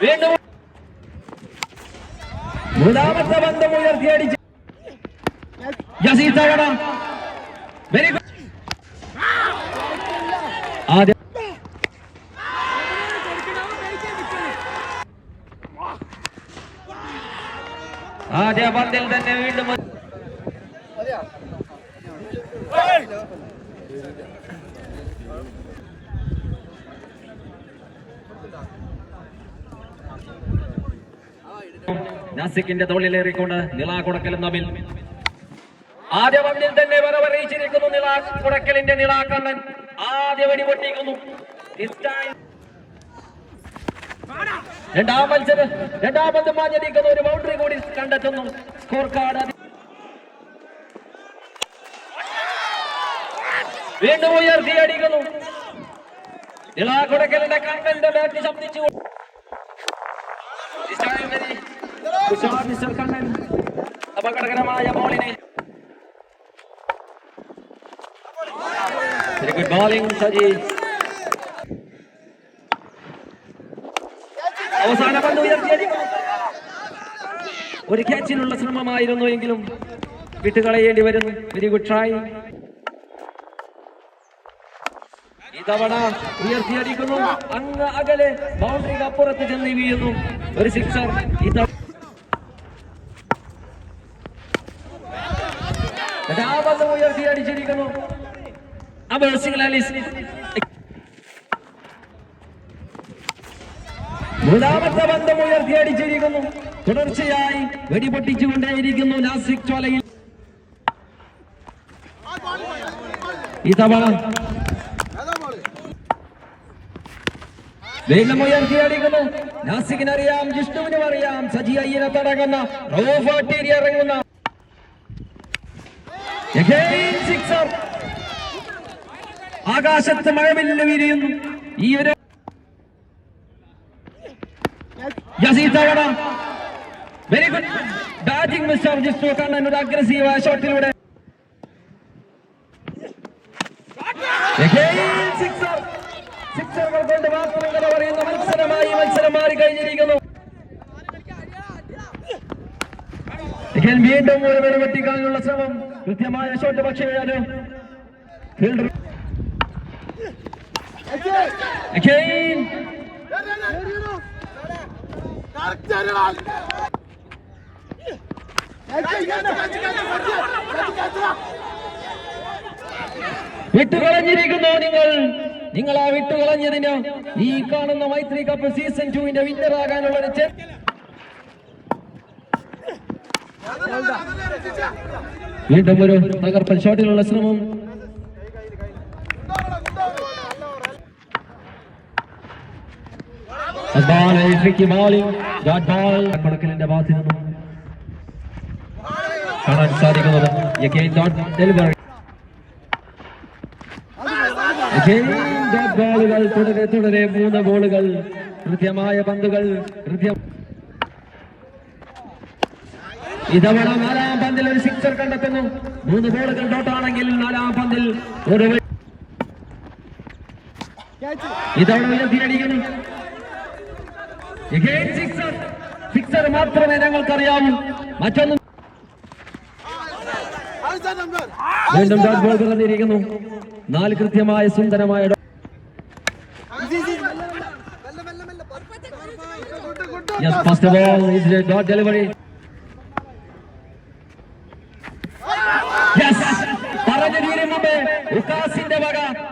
വീണ്ടും മൂന്നാമത്തെ ബന്ധം ഉയർത്തിയടിച്ച് വെരി ഗുഡ് ആദ്യ ആദ്യ പന്തിൽ തന്നെ വീണ്ടും നാസിക്കിന്റെ തോളിലേറിക്കൊണ്ട് നിളാകുടക്കലും തമ്മിൽ. ആദ്യ പന്തിൽ തന്നെ വരവറിയിച്ചിരിക്കുന്നു നിളാ കുടക്കലിന്റെ നിളാക്കണ്ണൻ ആദ്യ വടി പൊട്ടിക്കുന്നു. രണ്ടാം മത്സരം രണ്ടാം പന്ത് മാഞ്ഞടിക്കുന്ന ഒരു ബൗണ്ടറി കൂടി കണ്ടെത്തുന്നു. സ്കോർ കാർഡ് വീണ്ടും ഉയർത്തി അടിക്കുന്നു. നിളാകുടക്കലിന്റെ കണ്ണന്റെ ബാറ്റ് ശബ്ദിച്ചു അവസാന പന്ത് ഒരു ക്യാച്ചിനുള്ള ശ്രമമായിരുന്നു എങ്കിലും വിട്ടുകളയേണ്ടി വരുന്നു. വെരി ഗുഡ് ട്രൈ ഇതവണ ഉയർത്തിയടിക്കുന്നു. അങ്ങ് അകലെ ബൗണ്ടറിക്ക് അപ്പുറത്ത് ചെന്ന് വീഴുന്നു. ഒരു സിക്സർ ഇതവണ രണ്ടാമത് ഉയർത്തിയടിച്ചിരിക്കുന്നു അടിച്ചിരിക്കുന്നു. മൂന്നാമത്തെ ബന്ധം ഉയർത്തിയടിച്ചിരിക്കുന്നു തുടർച്ചയായി വെടിപൊട്ടിച്ചുകൊണ്ടേയിരിക്കുന്നു നാസിക് ചോലയിൽ ഇതവണ വീണ്ടും ഉയർത്തിയടിക്കുന്നു നാസിക്കിനറിയാം ജിഷ്ണുവിനും അറിയാം സജി അയ്യനെ തടങ്ങുന്ന റോഫാട്ടേരി ഇറങ്ങുന്ന. ആകാശത്ത് മഴവില്ല് വിരിയുന്നു ഈ ഒരു വെരി ഗുഡ് ബാറ്റിംഗ് മിസ്റ്റർ ജിസ്റ്റു കണ്ണൻ ഒരു അഗ്രസീവായ ഷോട്ടിലൂടെ സിക്സർ. സിക്സറുകൾ കൊണ്ട് മാത്രം പറയുന്ന മത്സരമായി മത്സരം മാറി കഴിഞ്ഞിരിക്കുന്നു വീണ്ടും ഒരു വെടിവെട്ടിക്കാനുള്ള ശ്രമം. കൃത്യമായ ഷോട്ട് പക്ഷേ അത് വിട്ടുകളഞ്ഞിരിക്കുന്നു നിങ്ങൾ. നിങ്ങൾ ആ വിട്ടുകളഞ്ഞതിന് ഈ കാണുന്ന മൈത്രി കപ്പ് സീസൺ ടുവിന്റെ വിന്നർ ആകാനുള്ള ഒരു വീണ്ടും ഒരു തകർപ്പൻ ഷോട്ടിലുള്ള ശ്രമം. കൊടുക്കലിന്റെ ഭാഗത്ത് നിന്നും കാണാൻ സാധിക്കുന്നത് തുടരെ തുടരെ മൂന്ന് ബോളുകൾ കൃത്യമായ പന്തുകൾ കൃത്യം ഇതവണ നാലാം പന്തിൽ ഒരു സിക്സർ കണ്ടെത്തുന്നു. മൂന്ന് ബോളുകൾ ഡോട്ടാണെങ്കിൽ നാലാം പന്തിൽ ഒരു ഇതവണ ഉയർത്തിയടിക്കുന്നു സിക്സർ സിക്സർ മാത്രമേ ഞങ്ങൾക്കറിയാവൂ. മറ്റൊന്നും വീണ്ടും ഡോട്ട് ബോൾ തുറന്നിരിക്കുന്നു നാല് കൃത്യമായ സുന്ദരമായ Yes, first of all, is the dot delivery.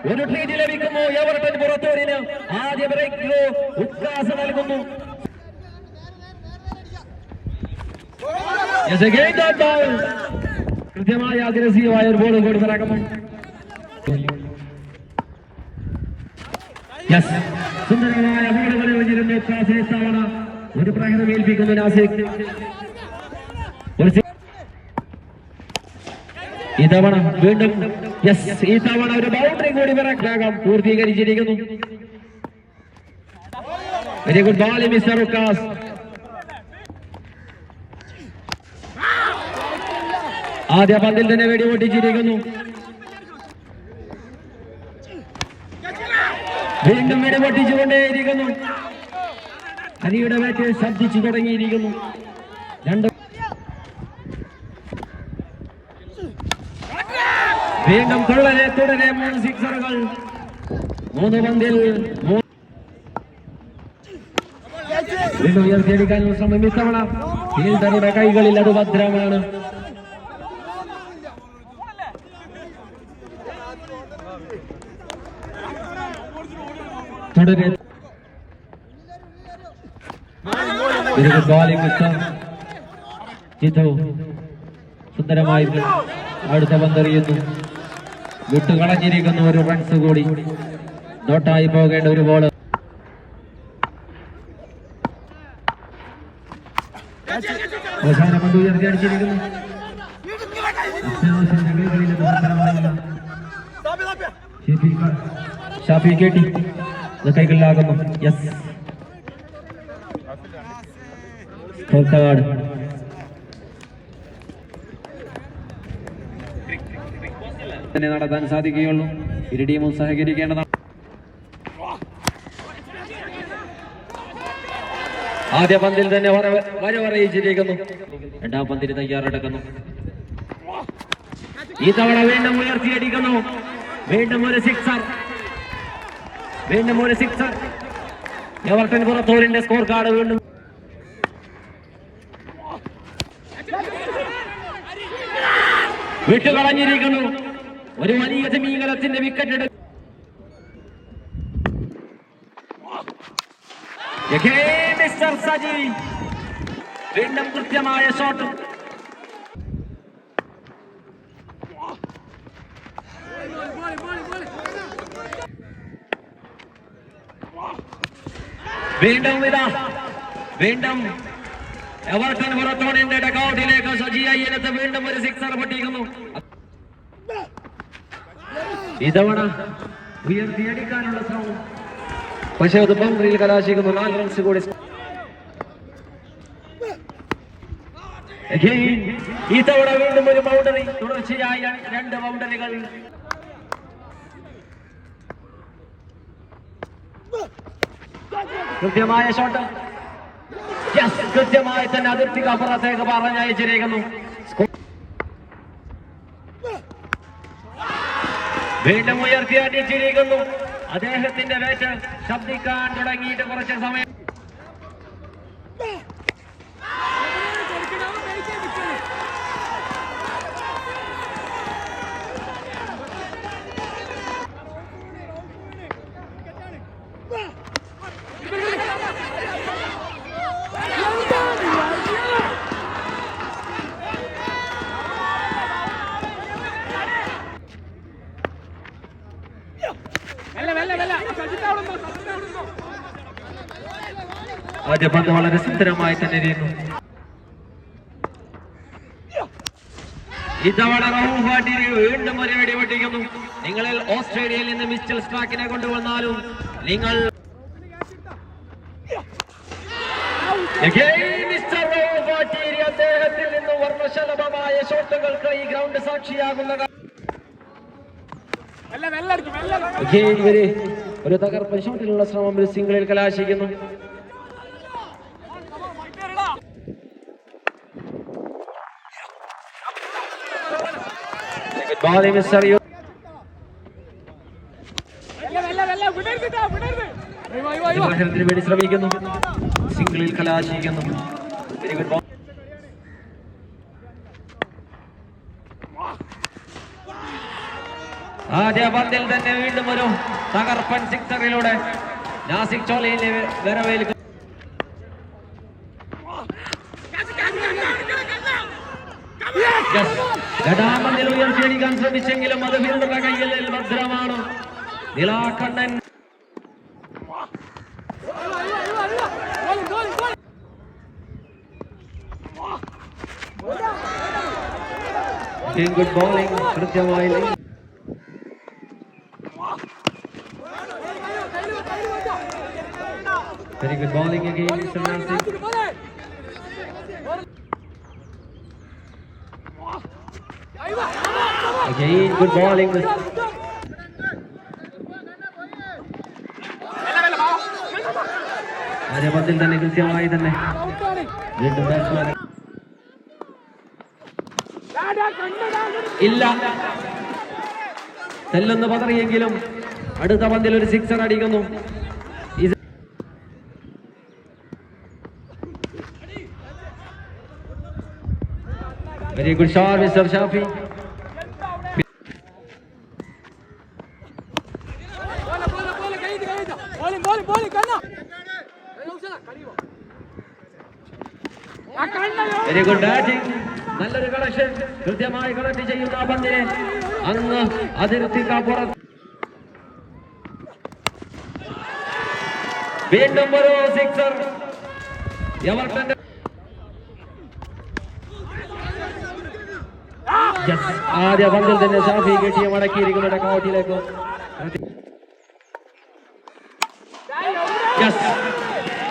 ഒരു ട്രീറ്റ് ലഭിക്കുന്നു. എവർട്ടൻ പുറത്തൂരിന് ആദ്യ ബ്രേക്ക് ഉക്കാസ് നൽകുന്നു. കൃത്യമായ അഗ്രസീവായ ഒരു ബോൾ കൊടുത്തിറക്കുന്നു യെസ് സുന്ദരമായ ഉക്കാസിനെ തവണ ഒരു പ്രഹരം ഏൽപ്പിക്കുന്നു നാസിക് ഒരു സി- ഇതവണ വീണ്ടും യെസ് ഈ ഒരു ബൗണ്ടറി കൂടി പിറക്കാകം പൂർത്തീകരിച്ചിരിക്കുന്നു. Very good ball mister Ukkas ആദ്യ പന്തിൽ തന്നെ വെടിപൊട്ടിച്ചിരിക്കുന്നു വീണ്ടും വെടിപൊട്ടിച്ചുകൊണ്ടേയിരിക്കുന്നു അരിയുടെ ബാറ്റ് ശബ്ദിച്ചു തുടങ്ങിയിരിക്കുന്നു. രണ്ട് വീണ്ടും തുള്ളനെ തുടരെ മൂന്ന് സിക്സറുകൾ മൂന്ന് പന്തിൽ വീണ്ടും ഉയർത്തിയെടുക്കാനുള്ള ശ്രമം ഇത്തവണ. ഫീൽഡറുടെ കൈകളിൽ അത് ഭദ്രമാണ്. തുടരെ. സുന്ദരമായി അടുത്ത പന്തെറിയുന്നു. വിട്ടുകളഞ്ഞിരിക്കുന്ന ഒരു റൺസ് കൂടി. ഡോട്ടായി പോകേണ്ട ഒരു ബോൾ. ഷെഫി കേട്ടി. കൈകളിലാകുന്നു. യെസ് കാർഡ് തന്നെ നടത്താൻ സാധിക്കുകയുള്ളൂ. ഇരു ടീമും സഹകരിക്കേണ്ടതാണ്. ആദ്യ പന്തിൽ തന്നെ വരവ് വരവറിയിച്ചിരിക്കുന്നു രണ്ടാം പന്തിൽ തയ്യാറെടുക്കുന്നു. ഈ തവണ വീണ്ടും ഉയർത്തിയടിക്കുന്നു. വീണ്ടും ഒരു സിക്സർ വീണ്ടും ഒരു സിക്സർ എവർട്ടൻ പുറത്തൂരിന്റെ സ്കോർ കാർഡ് വീണ്ടും വിട്ടുകളഞ്ഞിരിക്കുന്നു. ഒരു വലിയ സമീകരത്തിന്റെ വിക്കറ്റ് എടുക്കും വീണ്ടും കൃത്യമായ ഷോട്ട് വീണ്ടും ഇതാ. വീണ്ടും എവർട്ടൺ പുറത്തോണിന്റെ ഡക്കൗട്ടിലേക്ക് സജി അയ്യനത്ത് വീണ്ടും ഒരു സിക്സർ പൊട്ടിക്കുന്നു. ഇതവണ ഉയർത്തിയടിക്കാനുള്ള ശ്രമം. പക്ഷേ അത് ബൗണ്ടറിയിൽ കലാശിക്കുന്നു നാല് റൺസ് കൂടി. ഇതവണ വീണ്ടും ഒരു ബൗണ്ടറി തുടർച്ചയായി രണ്ട് ബൗണ്ടറികൾ കൃത്യമായ ഷോട്ട് കൃത്യമായി തന്നെ അതിർത്തിക്ക് അപ്പുറത്തേക്ക് പറഞ്ഞയച്ചിരിക്കുന്നു. വീണ്ടും ഉയർത്തി അടിച്ചിരിക്കുന്നു. അദ്ദേഹത്തിന്റെ വേറ്റ് ശബ്ദിക്കാൻ തുടങ്ങിയിട്ട് കുറച്ച് സമയം ആദ്യ പന്ത് വളരെ സുന്ദരമായി തന്നെ എറിയുന്നു പാട്ടിന് വീണ്ടും ഒരു വെടി പൊട്ടിക്കുന്നു. നിങ്ങളിൽ ഓസ്ട്രേലിയയിൽ നിന്ന് മിസ്റ്റർ സ്ട്രാക്കിനെ കൊണ്ടുവന്നാലും നിങ്ങൾ അദ്ദേഹത്തിൽ നിന്ന് വർണശലഭമായ ഷോട്ടുകൾക്ക് ഈ ഗ്രൗണ്ട് സാക്ഷിയാകുന്ന Again, ഇവർ ഒരു തകർപ്പൻ ഷോട്ടിലുള്ള ശ്രമം ഒരു സിംഗിളിൽ കലാശിക്കുന്നു. Sario. ഇബ്രാഹിമിന് വേണ്ടി ശ്രമിക്കുന്നു സിംഗിളിൽ കലാശിക്കുന്നു. വെരി ഗുഡ് ബോൾ ആദ്യ പന്തിൽ തന്നെ വീണ്ടും ഒരു തകർപ്പൻ സിക്സറിലൂടെ നാസിക് ചോലയിലെ വരവേൽക്കുന്നു Yes. രണ്ടാം പന്തിൽ ഉയർത്തിയടിക്കാൻ ശ്രമിച്ചെങ്കിലും അത് ഫീൽഡറുടെ കയ്യിൽ ഭദ്രമാണ് നിലാക്കണ്ണൻ ഗുഡ് ബോളിംഗ് കൃത്യമായി line very good bowling again mister Nasik Again, good bowling. പന്തിൽ തന്നെ കൃത്യമായി തന്നെ. വീണ്ടും ബാറ്റ്സ്മാൻ ഇല്ല. തെല്ലെന്ന് പതറിയെങ്കിലും അടുത്ത പന്തിൽ ഒരു സിക്സർ അടിക്കുന്നു. Very good shot mister Shafi good batting നല്ലൊരു കളക്ഷൻ കൃത്യമായി കളക്ട് ചെയ്യുന്ന പന്തിനെ അങ്ങ് അതിർത്തി പുറത്ത് വീണ്ടും ഒരു സിക്സർ എവർട്ടന്റെ. ആദ്യ പന്തിൽ തന്നെ ഷാഫി കെട്ടിയ മടക്കിയിരിക്കുന്ന ഡക്കൗട്ടിലേക്ക്.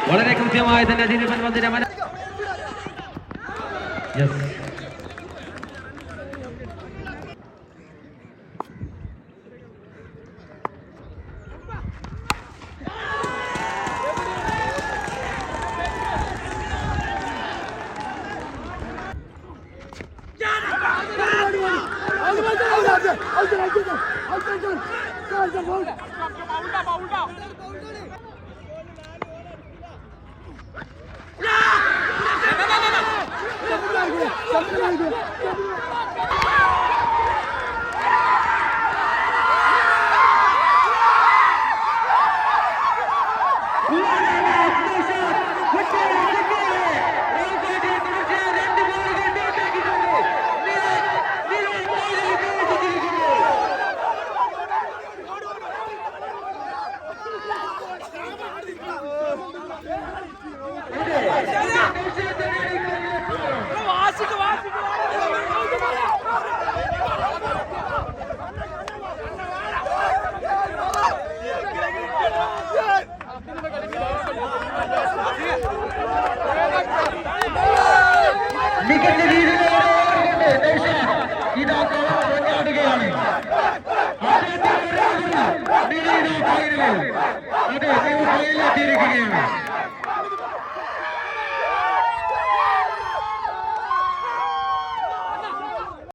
വളരെ കൃത്യമായി തന്നെ ദിലീപൻ പന്തിന്റെ മന எஸ் Alter, Alter, Alter, Alter, Alter, Alter, Alter, Alter, Alter, Alter, Alter, 아, 잡으려 이거. മികച്ച രീതിയിൽ ഇതാ കൊണ്ടാടുകയാണ് അതെ ഫൈനലിലെത്തിയിരിക്കുകയാണ്